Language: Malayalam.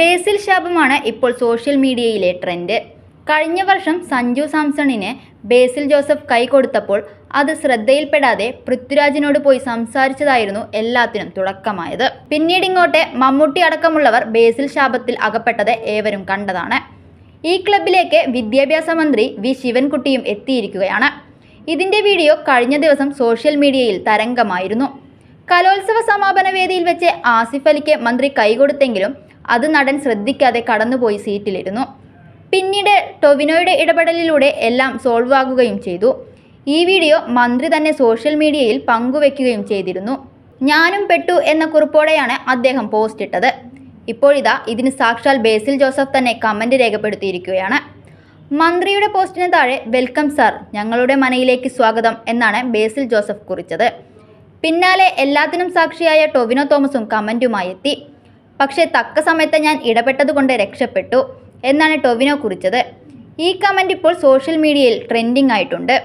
ബേസിൽ ശാപമാണ് ഇപ്പോൾ സോഷ്യൽ മീഡിയയിലെ ട്രെൻഡ്. കഴിഞ്ഞ വർഷം സഞ്ജു സാംസണിന് ബേസിൽ ജോസഫ് കൈ കൊടുത്തപ്പോൾ അത് ശ്രദ്ധയിൽപ്പെടാതെ പൃഥ്വിരാജിനോട് പോയി സംസാരിച്ചതായിരുന്നു എല്ലാത്തിനും തുടക്കമായത്. പിന്നീട് ഇങ്ങോട്ടെ മമ്മൂട്ടി അടക്കമുള്ളവർ ബേസിൽ ശാപത്തിൽ അകപ്പെട്ടത് ഏവരും കണ്ടതാണ്. ഈ ക്ലബിലേക്ക് വിദ്യാഭ്യാസ മന്ത്രി വി ശിവൻകുട്ടിയും എത്തിയിരിക്കുകയാണ്. ഇതിന്റെ വീഡിയോ കഴിഞ്ഞ ദിവസം സോഷ്യൽ മീഡിയയിൽ തരംഗമായിരുന്നു. കലോത്സവ സമാപന വേദിയിൽ വെച്ച് ആസിഫ് അലിക്ക് മന്ത്രി കൈകൊടുത്തെങ്കിലും അത് നടൻ ശ്രദ്ധിക്കാതെ കടന്നുപോയി സീറ്റിലിരുന്നു. പിന്നീട് ടൊവിനോയുടെ ഇടപെടലിലൂടെ എല്ലാം സോൾവ് ആകുകയും ചെയ്തു. ഈ വീഡിയോ മന്ത്രി തന്നെ സോഷ്യൽ മീഡിയയിൽ പങ്കുവെക്കുകയും ചെയ്തിരുന്നു. ഞാനും പെട്ടു എന്ന കുറിപ്പോടെയാണ് അദ്ദേഹം പോസ്റ്റ് ഇട്ടത്. ഇപ്പോഴിതാ ഇതിന് സാക്ഷാൽ ബേസിൽ ജോസഫ് തന്നെ കമന്റ് രേഖപ്പെടുത്തിയിരിക്കുകയാണ്. മന്ത്രിയുടെ പോസ്റ്റിന് താഴെ വെൽക്കം സാർ ഞങ്ങളുടെ മനയിലേക്ക് സ്വാഗതം എന്നാണ് ബേസിൽ ജോസഫ് കുറിച്ചത്. പിന്നാലെ എല്ലാത്തിനും സാക്ഷിയായ ടൊവിനോ തോമസും കമന്റുമായി എത്തി. പക്ഷേ തക്ക സമയത്ത് ഞാൻ ഇടപെട്ടതുകൊണ്ട് രക്ഷപ്പെട്ടു. എന്നാണ് ടൊവിനോ കുറിച്ചത്. ഈ കമന്റ് ഇപ്പോൾ സോഷ്യൽ മീഡിയയിൽ ട്രെൻഡിംഗ് ആയിട്ടുണ്ട്.